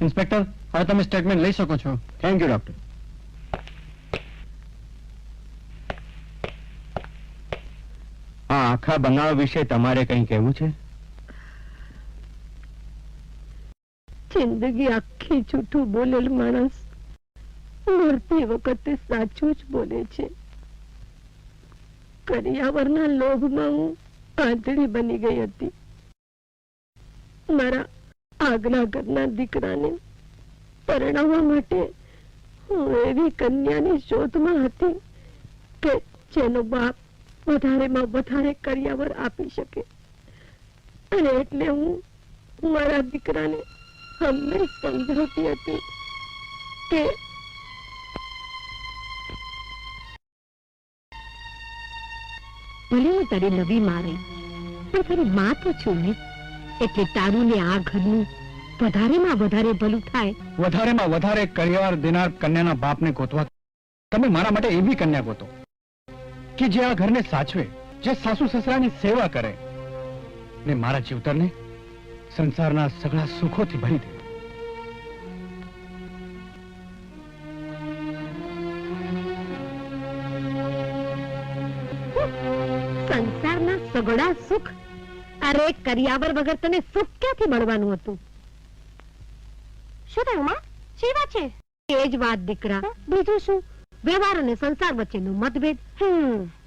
Inspector હવે તમે statement લઈ શકો છો. થેન્ક યુ ડોક્ટર આ આખા બનાવ વિશે તમારે કંઈ કહેવું છે? જિંદગી આખી જૂઠું બોલેલ માણસ મરતી વખતે સાચું જ બોલે છે. કરિયાવરના લોભમાં હું આંધળી બની ગઈ હતી. મારા આગલા ઘરના દીકરાને પરણાવવા માટે હું એવી કન્યાની શોધમાં હતી કે જેનો બાપ વધારેમાં વધારે કરિયાવર આપી શકે. અને એટલે હું મારા દીકરાને હંમેશ સમજાવતી હતી કે ભલે હું તારી નવી મારે, પણ તારી માં તો છું ને. એટલે તારું ને આ ઘરનું વધારેમાં વધારે ભલું થાય. વધારેમાં વધારે કરિયાવર દેનાર કન્યાના બાપને ગોતવા. તમે મારા માટે એવી કન્યા ગોતો કે જે આ ઘરને સાચવે, જે સાસુ સસરાની સેવા કરે. ને મારા જીવતરને સંસારના સગળા સુખોથી ભરી દે. અરે કરિયાવર વગર તને સુખ ક્યાંથી મળવાનું હતું? શું થયું માં? શી વાત છે? એ જ વાત દીકરા. બીજું શું? વ્યવહાર અને સંસાર વચ્ચેનો મતભેદ.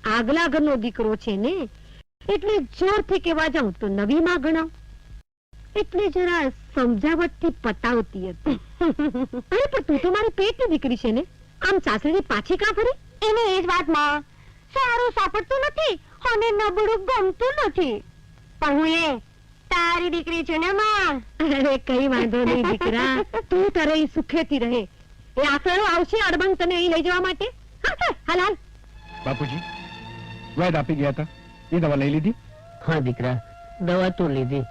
આગલા ઘરનો દીકરો છે ને એટલે જોરથી કહેવા જાઉં તો નવી માં ગણાવ. એટલે જરા સમજાવટથી પતાવતી હતી. અરે પણ તું તો મારી પેટની દીકરી છે ને. આમ સાસરીની પાછી કાં ફરી? એને એ જ વાતમાં. સારું સાંપડતું નથી અને નબળું ગમતું નથી. પણ હું એ તારી દીકરી છું ને માં. અરે કઈ વાંધો નહીં દીકરા. તું તારે સુખેથી રહે. એ આસળો આવશે અડબંગ તને અહીં લઈ જવા માટે? હા, હા, હાલ હાલ. બાપુજી વૈદ આપી ગયા હતા. એ દવા લઈ લીધી? હા દીકરા દવા તો લીધી.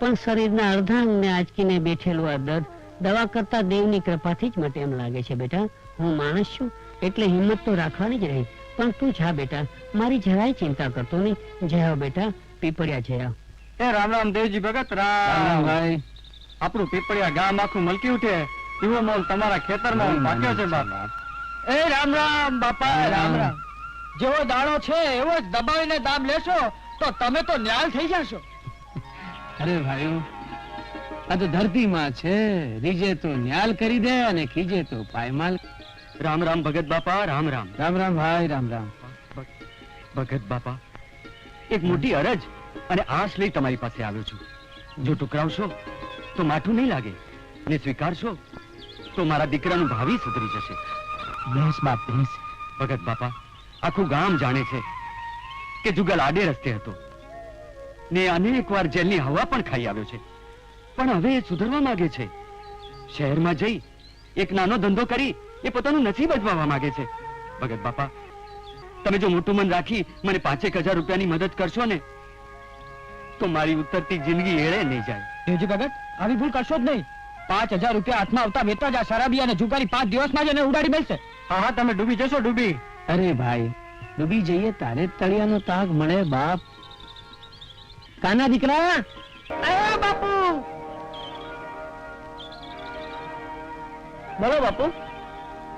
પણ શરીરના અડધા અંગને આંચકીને બેઠેલું આ દર્દ દવા કરતા દેવની કૃપાથી જ મટે એમ લાગે છે બેટા. હું માણસ છું એટલે હિંમત તો રાખવાની જ રહી. પણ તું જા બેટા. મારી જરાય ચિંતા કરતો નહીં. જયા બેટા. પીપળ્યા છે. એ રામ રામ દેવજી ભગત રામ ભાઈ. આપણું પીપળિયા ગામ આખું મલકી ઉઠે. એવો મોલ તમારા ખેતરમાં પાક્યો છે બાપ. એ રામ રામ બાપા રામ રામ. જેવો દાણો છે એવો જ દબાવીને દામ લેશો તો તમે તો ન્યાલ થઈ જશો. અરે ભાઈઓ આ તો ધરતીમાં છે. રીજે તો ન્યાલ કરી દે અને ખીજે તો પાયમાલ રામ રામ ભગત બાપા રામ રામ. રામ રામ ભાઈ રામ રામ. ભગત બાપા એક મોટી અરજ અને આશ લઈ તમારી પાસે આવ્યો છું. જો ટુકરાવશો તો માઠું નહીં લાગે ને સ્વીકારશો તો મારા દીકરાનું ભાવિ સુધરી જશે. બેસ બાપ બેસ. ભગત બાપા આખું ગામ જાણે છે કે જુગલ આડે રસ્તે હતો. ને અનેક વાર જેલની હવા પણ ખાઈ આવ્યો છે. પણ હવે એ સુધરવા માંગે છે. શહેરમાં જઈ એક નાનો ધંધો કરી એ પોતાનું નસીબ અજમાવવા માંગે છે. ભગત બાપા તમે જો મોટું મન રાખી મને પાંચેક હજાર રૂપિયાની મદદ કરશો ને તો મારી ઉતરતી જિંદગી એળે નહીં જાય. દેવજી ભગત આવી ભૂલ કરશો જ નહીં. પાંચ હજાર રૂપિયા હાથમાં આવતા વેતા જ આ શરાબી અને જુગારી પાંચ દિવસમાં જ એને ઉડાડી મળશે. હા હા તમે ડૂબી જશો ડૂબી. અરે ભાઈ ડૂબી જઈએ તારે તળિયાનો તાગ મળે બાપ. કાના દીકરા? બાપુ. બોલો બાપુ.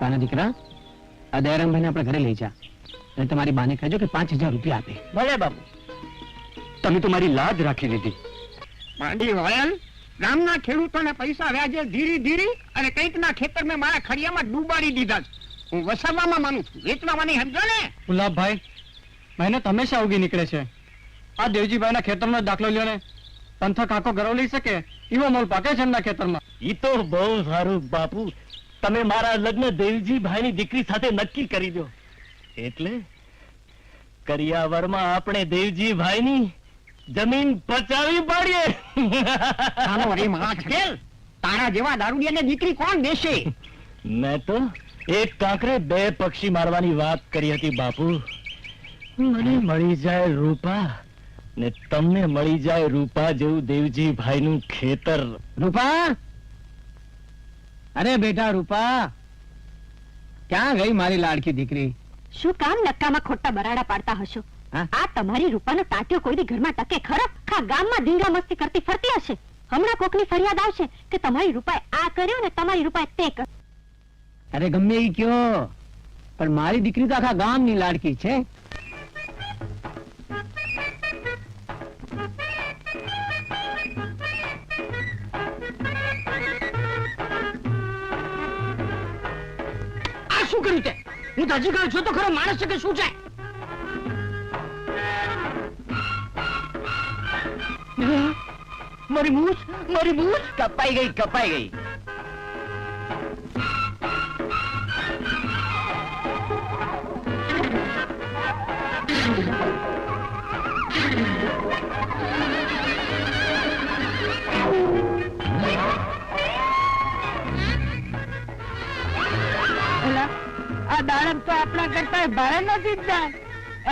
કાના દીકરા આ દયારામભાઈને આપણે ઘરે લઈ જા. અને તમારી બાને કહેજો કે પાંચ હજાર રૂપિયા આપે. ભલે બાપુ તમે તો મારી લાજ રાખી દીધી માંડી વાયલ ગામના ખેડૂતોને પૈસા વ્યાજે ધીરી ધીરી અને કંઈકના મેં મારા ખડિયામાં ડૂબાડી દીધા છે. હું વસાવવામાં માનું છું. વેચવામાં નહીં સમજો ને. ગુલાબભાઈ મહેનત હંમેશા ઉગી નીકળે છે. આ દેવજીભાઈના ખેતરનો નો દાખલો લ્યો ને. પંથક આખો ગરવ લઈ શકે એવો મોલ પાકે છે એમના ખેતરમાં. ઈ તો બહુ સારું બાપુ. તમે મારા લગ્ન દેવજીભાઈની દીકરી સાથે નક્કી કરી દો. એટલે કરિયાવરમાં આપણે દેવજીભાઈની જમીન પચાવી પાડીએ. ચાલો રે માં ખેલ તારા જેવા દારૂડિયાને દીકરી કોણ દેશે? મેં તો એક કાંકરે બે પક્ષી મારવાની વાત કરી હતી બાપુ. મને મળી જાય રૂપા ને તમને મળી જાય રૂપા જેવું દેવજીભાઈનું ખેતર. રૂપા? અરે બેટા રૂપા ક્યાં ગઈ મારી લાડકી દીકરી? શું કામ નક્કામાં ખોટા બરાડા પાડતા હશો? આ તમારી રૂપાનો તાટ્યો કોઈ દી ઘરમાં ટકે ખરો? ખા ગામમાં ધીંગા મસ્તી કરતી ફરતી હશે. હમણાં કોકની ફરિયાદ આવશે કે તમારી રૂપાએ આ કર્યું ને તમારી રૂપાએ તે કર અરે ગમે ઈ કયો પણ મારી દીકરી તો આખા ગામની લાડકી છે. આ શું કર્યું તે? હું તો હજી કહું છું તો ખરો માણસ છે કે શું છે? મારી મૂછ મારી મૂછ. કપાઈ ગઈ કપાઈ ગઈ. આ દાડમ તો આપણા કરતા ભારે નથી જ જાય.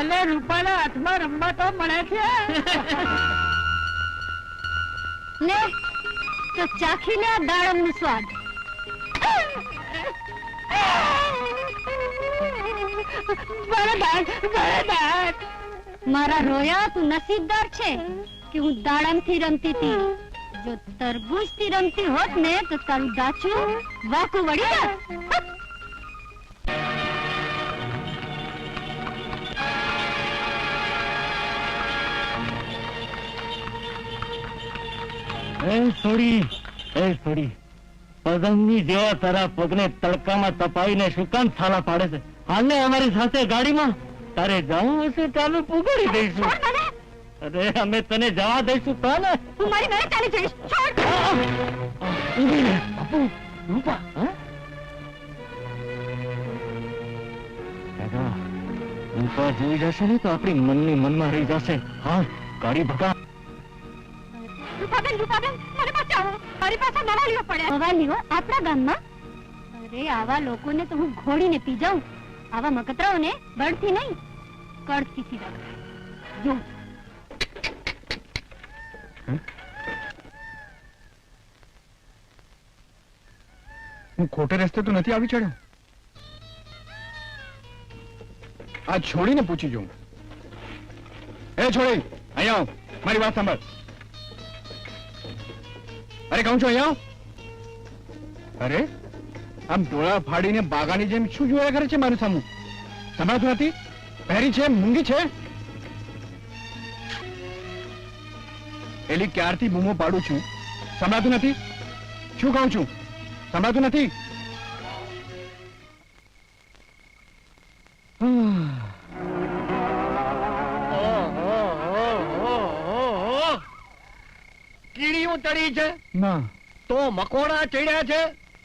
એટલે રૂપાના હાથમાં રમવા તો મળે છે. ને તો ચાખી લે આ દાડમનો સ્વાદ. બરાબર બરાબર મારા રોયા તું નસીબદાર છે કે હું દાડમથી રમતી હતી. જો તરબૂજથી રમતી હોત ને તો તારું દાચું વાકું વળી જાત. એ છોડી એ છોડી. પતંગની જેવા તારા પગને તડકામાં તપાવીને શું કામ થાલા પાડે છે? હાલને અમારી સાથે ગાડીમાં? તારે જવું હશે ચાલુ પુગાડી દઈશું. અરે અમે તને જવા દઈશું તો ને હું મારી ઘરે ચાલી જઈશ. છોડ. ઊભી રહે. બાપુ રૂપા દાદા રૂપા જોઈ જશે ને તો આપણી મનની મનમાં રહી જશે. હા ગાડી ભગા. રૂપાબેન રૂપાબેન મને બચાવો મારી પાસે મવાલીઓ પડ્યા. મવાલીઓ આપણા ગામમાં? અરે આવા લોકોને તો હું ઘોડીને પી જાઉં. આવા મકતરાઓને બળથી નહીં કળથી સીધા. જો. હું ખોટે રસ્તે તો નથી આવી ચડ્યો? આ છોડીને પૂછી જોઉં. એ છોડી અહીંયા આવ. મારી વાત સાંભળ. અરે કહું છું અહીંયા? અરે, આમ ડોળા ફાડીને બાગાની જેમ શું જોયા કરે છે મારું સામું? સંભળાતું નથી પહેરી છે, મૂંગી છે? એલી ક્યારથી બૂમો પાડું છું? સંભળાતું નથી? શું કહું છું? સંભળાતું નથી? ચડી છે? ના. તો મકોડા ચડ્યા છે?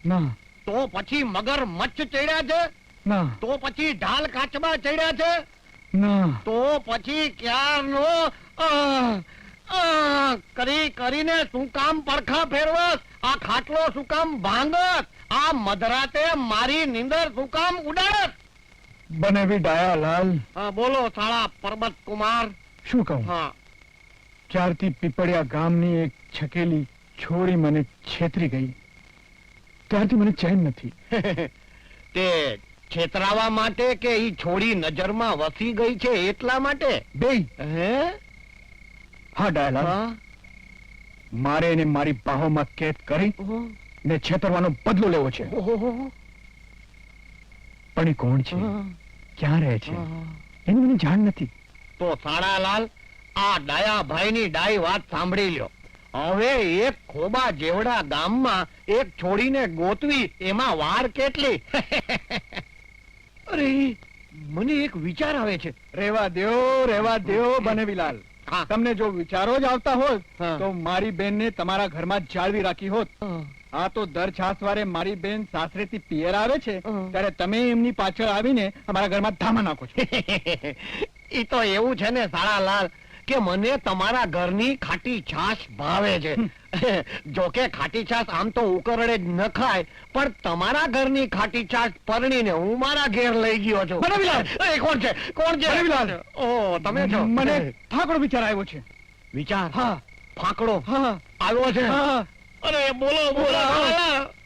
ના. તો પછી મગર મચ્છ ચડ્યા છે? ના. તો પછી ઢાલ કાચબા ચડ્યા છે? ના. તો પછી ક્યારનો કરી કરીને શું કામ પરખા ફેરવસ આ ખાટલો શું કામ ભાંગસ આ મધરાતે મારી નીંદર શું કામ ઉડાડસ બનેવી ડાયા લાલ હા બોલો સાળા પરબત કુમાર. શું કહું? હા. ક્યારથી પીપળિયા ગામની એક છકેલી છોડી મને છેતરી ગઈ. ત્યારથી મને ચેન નથી. તે છેતરાવા માટે કે ઈ છોડી નજરમાં વસી ગઈ છે એટલા માટે? બે હે? હા ડાયલા. મારે એને મારી બાહોમાં કેદ કરી ને છેતરવાનો બદલો લેવો છે. પણ એ કોણ છે? ક્યાં રહે છે? એની મને જાણ નથી. તો સાળાલાલ આ ડાયાભાઈની ડાઈ વાત સાંભળી લ્યો. હવે એક ખોબા જેવડા ગામમાં એક છોડીને ગોતવી એમાં વાર કેટલી? અરે મને એક વિચાર આવે છે. રેવા દેવો રેવા દેવો બનેવીલાલ. તમને જો વિચારો જ આવતા હોત તો મારી બેનને તમારા ઘરમાં જાળવી રાખી હોત. આ તો દર છાસવારે મારી બેન સાસરેથી પિયર આવે છે ત્યારે તમે એમની પાછળ આવીને અમારા ઘરમાં ધામા નાખો છો. ઈ તો એવું છે ને સાળાલાલ. કે મને તમારા ઘરની ખાટી છાશ ભાવે છે. જોકે ખાટી છાશ આમ તો ઉકરડે જ ન ખાય પણ તમારા ઘરની ખાટી છાશ પરણીને હું મારા ઘેર લઈ ગયો છું! એ કોણ છે? કોણ છે! ઓ તમે છો? મને ઠાકોર વિચાર આવ્યો છે. વિચાર? હા. ફાંકડો? હા. આવ્યો છે? હા. અરે બોલો બોલો.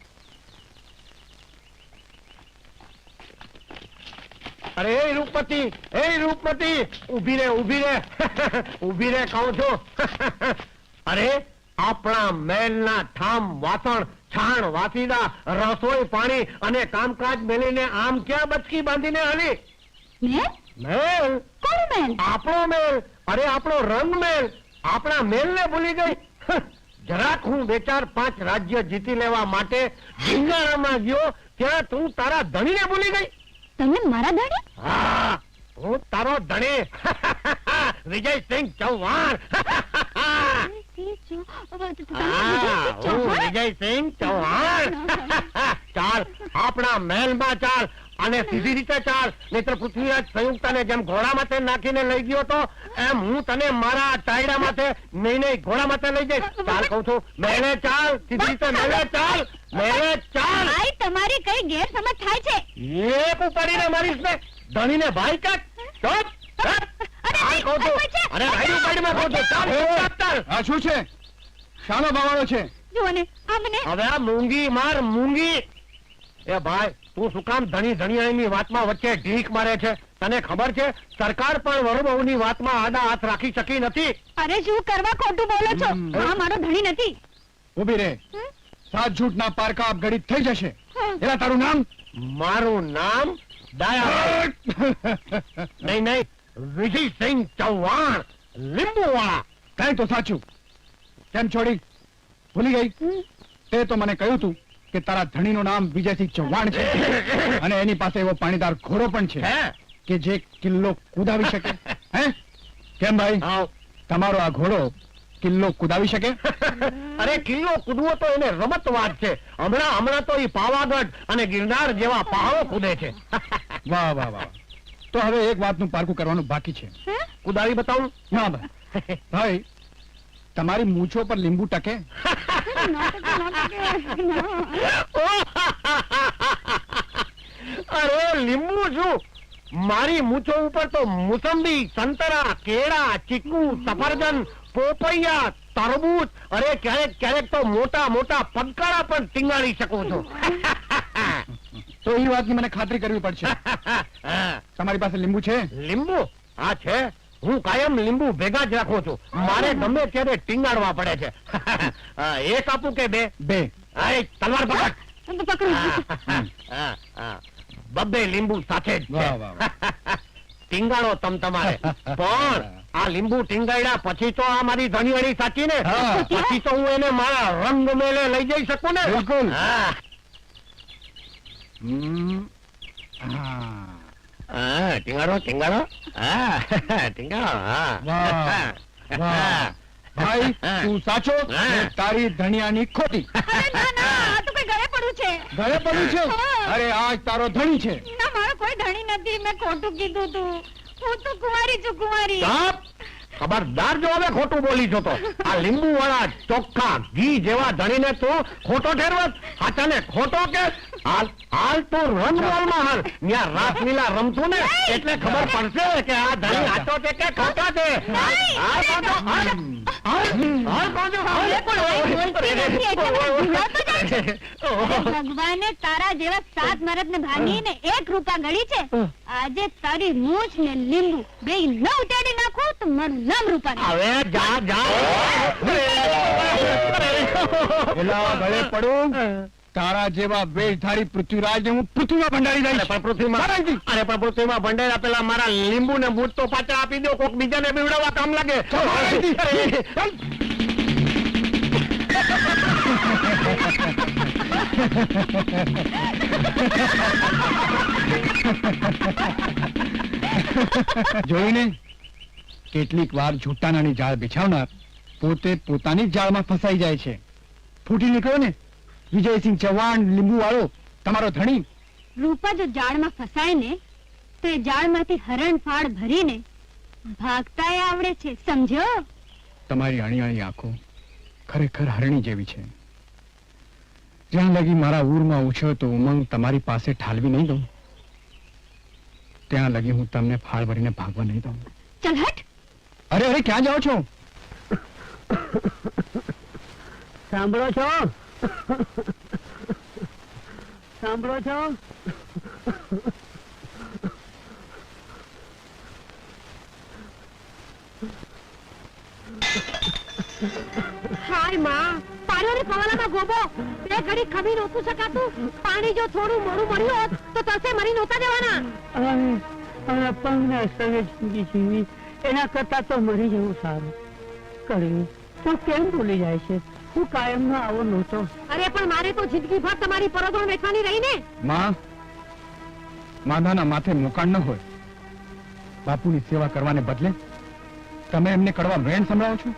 અરે એ રૂપપતિ એ રૂપપતિ ઊભી રે ઊભી રે ઊભી રે કહું છું. અરે આપણા મહેલના ઠામ વાસણ છાણ વાસીદા રસોઈ પાણી અને કામકાજ મેલીને આમ ક્યાં બચકી બાંધીને હલી મેલ કોણ મેલ આપણો મેલ અરે આપણો રંગ મેલ આપણા મેલ ને ભૂલી ગઈ. જરાક હું બે ચાર પાંચ રાજ્ય જીતી લેવા માટે ધીંગાણામાં ગયો ત્યાં તું તારા ધણીને ભૂલી ગઈ. તમે મારા ધણી હા હું તારો ધણી. વિજયસિંહ ચૌહાણ. હા, વિજયસિંહ ચૌહાણ? ચાલ આપણા મહેલમાં ચાલ. અને સીધી રીતે ચાલ. નહીતર પૃથ્વીરાજ સંયુક્તાને જેમ ઘોડા માથે નાખીને લઈ ગયો તો એમ હું તને મારા ટાયડા માથે નહીં નહીં ઘોડા માથે લઈ જઈશ. ચાલ કહું છું. મેળે ચાલ સીધી રીતે મેળે ચાલ મેળે ચાલ. ભાઈ તમારી કઈ ગેરસમજ થાય છે? એક ઉપાડીને મારીશ ને. ધણીને ભાઈ કાક ચોપ. અરે રાઈડ ઉપાડીને કહું છું. ચાલ ચાલ. આ શું છે? શાનો ભાવાનો છે? જુઓ ને અમને હવે આ મૂંગી માર મૂંગી. એ ભાઈ તું શું કામ ધણી ધણીયાણીની વાતમાં વચ્ચે ઢીક મારે છે? તને ખબર છે સરકાર પણ વરુબહુની વાતમાં આડા હાથ રાખી શકી નથી? અરે શું કરવા ખોટું બોલો છો? આ મારો ધણી નથી. ઊભી રે. સાત સાત જૂઠના પારકા અપઘડિત થઈ જશે. એલા તારું નામ? મારું નામ દયા નહીં નહીં. વિજયસિંહ ચૌહાણ. લીંબુવાળા. કઈ તો સાચું. કેમ છોડી? ભૂલી ગઈ? તે તો મને કહ્યું તું. કે તારા ધણીનું નામ વિજયસિંહ ચૌહાણ છે. અને એની પાસે એવો પાણીદાર ઘોડો પણ છે કે જે કિલ્લો કુદાવી શકે. હે? કેમ ભાઈ? તમારો આ ઘોડો કિલ્લો કુદાવી શકે? અરે કિલ્લો કૂદવો તો એને રમત વાત છે. હમણાં હમણાં તો એ પાવાગઢ અને ગિરનાર જેવા પહાડો કૂદે છે. વાહ વાહ વાહ તો હવે એક વાતનું પારકું કરવાનું બાકી છે. કુદાવી બતાવું? ના ભાઈ. ભાઈ તમારી મૂછો પર લીંબુ ટકે? અરે લીંબુ છું મારી મૂછો ઉપર તો મુસંબી સંતરા કેળા ચીકુ સફરજન પોપૈયા તરબૂચ અરે ક્યારેક ક્યારેક તો મોટા મોટા પગકારા પણ ટીંગાડી શકું છું. તો એ વાતની મને ખાતરી કરવી પડશે. તમારી પાસે લીંબુ છે? લીંબુ? હા છે. હું કાયમ લીંબુ ભેગા જ રાખું છું. મારે ગમે ત્યારે ટીંગાડવા પડે છે. એક આપું કે બે? બે. તલવાર પકડ. બબ્બે લીંબુ સાથે જ ટીંગાડો તમ તમારે. પણ આ લીંબુ ટીંગાડ્યા પછી તો આ મારી ધણીવાળી સાચી ને? પછી તો હું એને મારા રંગ મેલે લઈ જઈ શકું ને? બિલકુલ. હા. ટીંગાડો ટીંગાડો? હા ટીંગાડો હા. વાહ, વાહ. ભાઈ તું સાચો? તારી ધણિયાની ખોટી. અરે ના ના આ તો કઈ ગળે પડ્યું છે. ઘરે પડ્યું છે? અરે આજ તારો ધણી છે. ના મારો કોઈ ધણી નથી. મેં ખોટું કીધું તું. હું તો કુંવારી છું કુંવારી. ખબરદાર જો હવે ખોટું બોલી છો તો. આ લીંબુ વાળા ચોખ્ખા ઘી જેવા ધણીને તું ખોટો ઠેરવત? હાચાને ખોટો કે હાલ હાલ તું રંગરોલમાં હાલ. ન્યા રાસલીલા રમતું ને એટલે ખબર પડશે કે આ ધણી આટો છે કે ખોટો છે. હાલ, કાંતો, હાલ. હાલ, હાલ કાંતો, હાલ. પણ હવે બોલતી નથી એટલે મને ભૂલાતો જાય છે. ભગવાને તારા જેવા સાત મરદ ને ભાંગીને એક રૂપા ગળી છે. આજે તારી મૂછ ને લીંબુ બે ન ઉતારી નાખો તો મારું નામ રૂપા. હવે જા જા. એલા ગળે પડું. તારા જેવા વેશધારી પૃથ્વીરાજ હું પૃથ્વીમાં ભંડારી દઈશ. પણ પૃથ્વીમાં અરે પણ પૃથ્વીમાં ભંડેરા પેલા મારા લીંબુ ને બૂટ તો પાછા આપી દો કોક બીજાને બીવડાવવા કામ લાગે. જોઈને કેટલીક વાર જૂટાનાની જાળ બિછાવનાર પોતે પોતાની જ જાળમાં ફસાઈ જાય છે. ફૂટી નીકળ્યો ને? વિજયસિંહ ચૌહાણ લીંબુ વાળો તમારો ધણી. રૂપા જો જાળમાં ફસાય ને તો એ જાળમાંથી હરણ ફાળ ભરીને ભાગતાય આવડે છે સમજો? તમારી અણીયાળી આંખો ખરેખર હરણી જેવી છે. જ્યાં લગી મારા ઊરમાં ઉછળતો તો ઉમંગ તમારી પાસે ઠાલવી નહીં દઉં. ત્યાં લગી હું તમને ફાળ ભરીને ભાગવા નહીં દઉં. ચલ હટ. અરે અરે ક્યાં જાઓ છો? સાંભળો છો? સાંભળો છો? હાય શકાતું. પાણી જો થોડું મોડું મળ્યું હોત, તો તસે મરી નહોતા જવાના. જીવી, એના કરતા તો મરી જવું સારું. કરી તો કેમ ભૂલી જાય છે? હું કાયમ નો આવો નહોતો અરે પણ મારે તો જિંદગીભર તમારી પરગોળ વેઠવાની રહી ને. માં માદાના માથે મુકાણ ન હોય. બાપુની સેવા કરવાને બદલે તમે એમને કડવા વેણ સંભળાવો છો?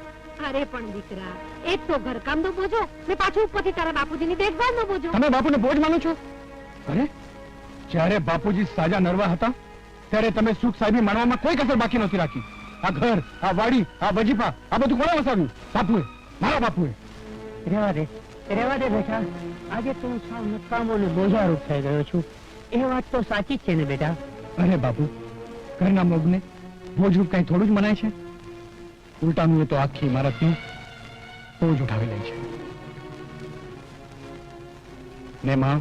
અરે પણ દીકરા એક તો ઘરકામનો બોજો ને પાછું ઉપરથી તારા બાપુજીની દેખભાળનો બોજો. તમે બાપુને બોજ માનો છો? અરે જ્યારે બાપુજી સાજા નરવા હતા ત્યારે તમે સુખ સાહેબી માનવામાં કોઈ કસર બાકી નહોતી રાખી. આ ઘર આ વાડી આ વજીફા આ બધું કોણે વસાવ્યું? બાપુએ મારા બાપુએ. રેવા દે રેવા દે બેટા. આજે તું સાવ નકામો ને બોજારૂપ થઈ ગયો છું. એ વાત તો સાચી છે ને બેટા. અરે બાપુ, ઘરના મોગને બોજરૂપ કઈ થોડું જ મનાય છે? ઉલટાનું એ તો આખી ઇમારતનું બોજ ઉઠાવી લે છે. ને માં,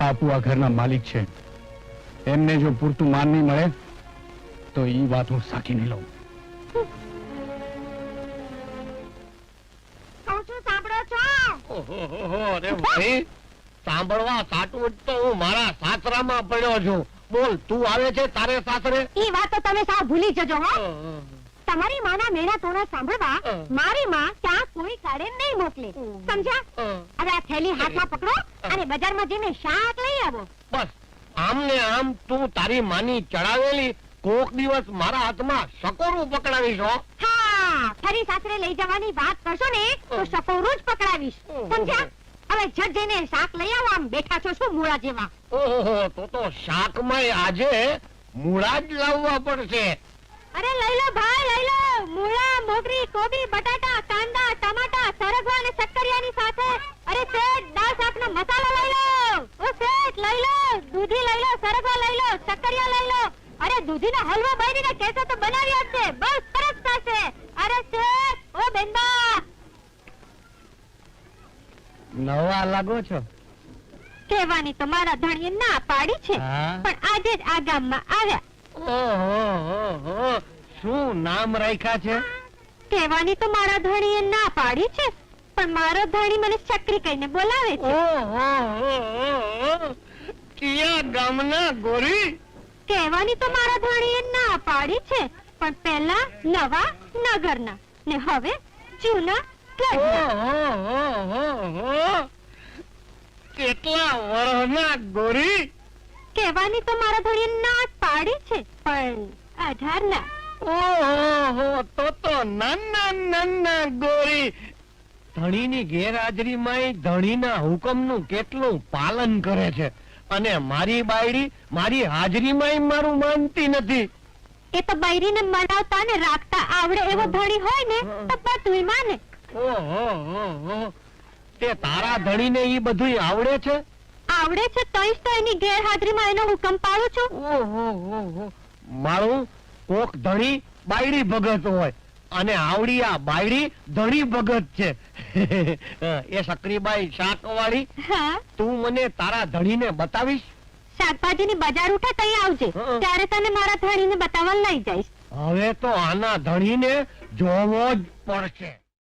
બાપુ આ ઘરના માલિક છે. એમને જો પૂરતું માન નહીં મળે, તો એ વાત હું સાચી નહીં લઉં. અરે ભાઈ સાંભળવા સાટું તો હું મારા સાસરામાં પડ્યો છું. બોલ તું આવે છે તારે સાસરે? એ વાત તો તમે સાવ ભૂલી જજો હો. તમારી માના મેળા તોરા સાંભળવા મારી માં ત્યાં કોઈ કાળે નહીં મોકલે. સમજ્યા? હવે આ થેલી હાથમાં પકડો અને બજારમાં જઈને શાક લઈ આવો. બસ આમ ને આમ તું તારી માની ચડાવેલી કોક દિવસ મારા હાથમાં સકોરું પકડાવીશ હો. હા ફરી સાસરે લઈ જવાની વાત કરશો ને તો સકોરું જ પકડાવીશ. સમજ્યા? હવે જટ જઈને શાક લઈ આવો આમ બેઠા છો શું મૂળા જેવા? ઓહો તો તો શાકમાં આજે મૂળા જ લાવવા પડશે. અરે લઈ લો ભાઈ લઈ લો. મૂળા મોગરી કોબી બટાટા કાંદા ટમાટા સરગવા અને શક્કરિયાની સાથે. અરે શેઠ દાળ શાકનો મસાલો લઈ લો. ઓ શેઠ લઈ લો. દૂધી લઈ લો સરગવા લઈ લો શક્કરિયા લઈ લો. અરે દૂધીનો હલવો બનીને કહેશો તો બનાવી આપશે બસ સરસ થશે અરે શેઠ ઓ બેનબા નવા લાગો છો? કહેવાની તો મારા ધણીએ ના પાડી છે હા. પણ આજે જ આ ગામમાં આવ્યા. ઓહો શું નામ રાખ્યા છે? કહેવાની તો મારા ધણીએ ના પાડી છે પણ મારો ધણી મને ચક્રી કહીને બોલાવે છે. ઓહો કિયા ગામના ગોરી? કહેવાની તો મારા ધણીએ ના પાડી છે પણ પહેલા નવા નગરના ને હવે જૂના કેટલા વર્ષના ગોરી? કહેવાની તો મારા ધણીએ ના પાડી છે પણ અઢારના. ઓહો તો તો નાના નાના ગોરી. ધણીની ગેરહાજરીમાં ધણીના હુકમનું કેટલું પાલન કરે છે. અને મારી બાયડી મારી હાજરીમાં મારું માનતી નથી. એ તો બૈરીને મનાવતા ને રાખતા આવડે એવો ધણી હોય ને તો બધું માને ઓહો. તે તારા ધણીને ઈ બધું આવડે છે? આવડે છે તોય તો એની ગેરહાજરીમાં એનો હુકમ પાડું છું. ઓહો. મારું કોક ધણી બાયડી ભગત હોય અને આવડી આ બાયડી ધણી ભગત છે. એ સક્રીબાઈ શાકવાળી તું મને તારા ધણીને બતાવીશ? શાકભાજીની બજાર ઉઠે તઈ આવજે. ત્યારે તને મારા ધણીને બતાવવા લઈ જઈશ. હવે તો આના ધણીને જોવો જ પડશે.